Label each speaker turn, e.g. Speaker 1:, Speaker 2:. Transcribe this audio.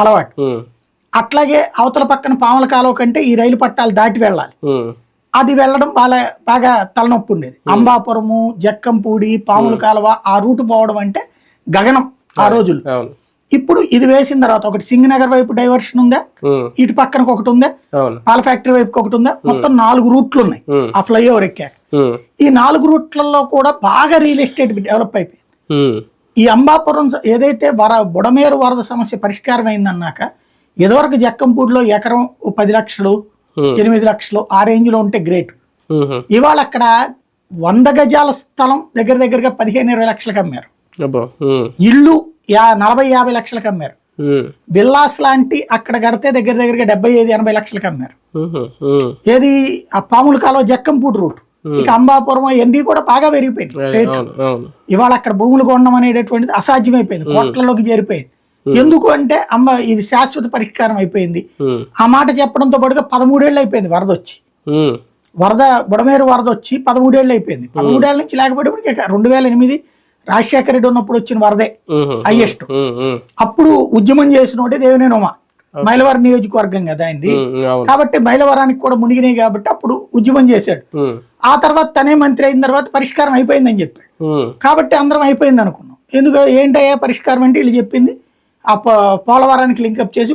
Speaker 1: అలవాటు. అట్లాగే అవతల పక్కన పాముల కాలువ కంటే ఈ రైలు పట్టాలు దాటి వెళ్ళాలి. అది వెళ్ళడం బాగా బాగా తలనొప్పి ఉండేది. అంబాపురము జక్కంపూడి పాముల కాలువ ఆ రూట్ పోవడం అంటే గగనం ఆ రోజులు. ఇప్పుడు ఇది వేసిన తర్వాత ఒకటి సింగనగర్ వైపు డైవర్షన్ ఉందా? ఇటు పక్కనకు ఒకటి ఉందా? పాల ఫ్యాక్టరీ వైపుకి ఒకటి ఉందా? మొత్తం నాలుగు రూట్లు ఉన్నాయి. ఆ ఫ్లైఓవర్ ఎక్కాక.
Speaker 2: ఉమ్,
Speaker 1: ఈ నాలుగు రూట్లలో కూడా బాగా రియల్ ఎస్టేట్ డెవలప్ అయిపోయింది. ఈ అంబాపురం ఏదైతే వర బుడమేరు వరద సమస్య పరిష్కారం అయిందన్నాక ఇదివరకు జక్కంపూడిలో ఎకరం పది లక్షలు ఎనిమిది లక్షలు ఆ రేంజ్లో ఉంటే గ్రేట్. ఇవాళ అక్కడ వంద గజాల స్థలం దగ్గర దగ్గరగా పదిహేను ఇరవై లక్షలకు అమ్మారు ఇల్లు యా నలభై యాభై లక్షలకు అమ్మారు విల్లాస్ లాంటి అక్కడ కడితే దగ్గర దగ్గరగా డెబ్బై ఐదు ఎనభై లక్షలకు అమ్మారు ఏది? ఆ పాముల కాలువ జక్కంపూడి రూట్. ఇక అంబాపురం ఎన్ని కూడా బాగా పెరిగిపోయింది. ఇవాళ అక్కడ భూములు కొనడం అనేటటువంటిది అసాధ్యమైపోయింది. కోట్లలోకి చేరిపోయింది. ఎందుకు అంటే అమ్మ ఇది శాశ్వత పరిష్కారం అయిపోయింది. ఆ మాట చెప్పడంతో పాటుగా పదమూడేళ్ళు అయిపోయింది వరద వచ్చి. వరద బుడమేరు వరద వచ్చి పదమూడేళ్ళు అయిపోయింది. పదమూడేళ్ళ నుంచి లేకపోతే రెండు వేల ఎనిమిది రాజశేఖర రెడ్డి ఉన్నప్పుడు వచ్చిన వరదే హైయెస్ట్. అప్పుడు ఉద్యమం చేసినోటే దేవినేని ఉమ. మైలవరం నియోజకవర్గం కదా
Speaker 2: అవును.
Speaker 1: కాబట్టి మైలవరానికి కూడా మునిగినాయి కాబట్టి అప్పుడు ఉద్యమం చేశాడు. ఆ తర్వాత తనే మంత్రి అయిన తర్వాత పరిష్కారం అయిపోయిందని చెప్పాడు. కాబట్టి అందరం అయిపోయింది అనుకున్నాం. ఎందుకు ఏంటయ్యా పరిష్కారం అంటే వీళ్ళు చెప్పింది? ఆ పోలవరానికి లింకప్ చేసి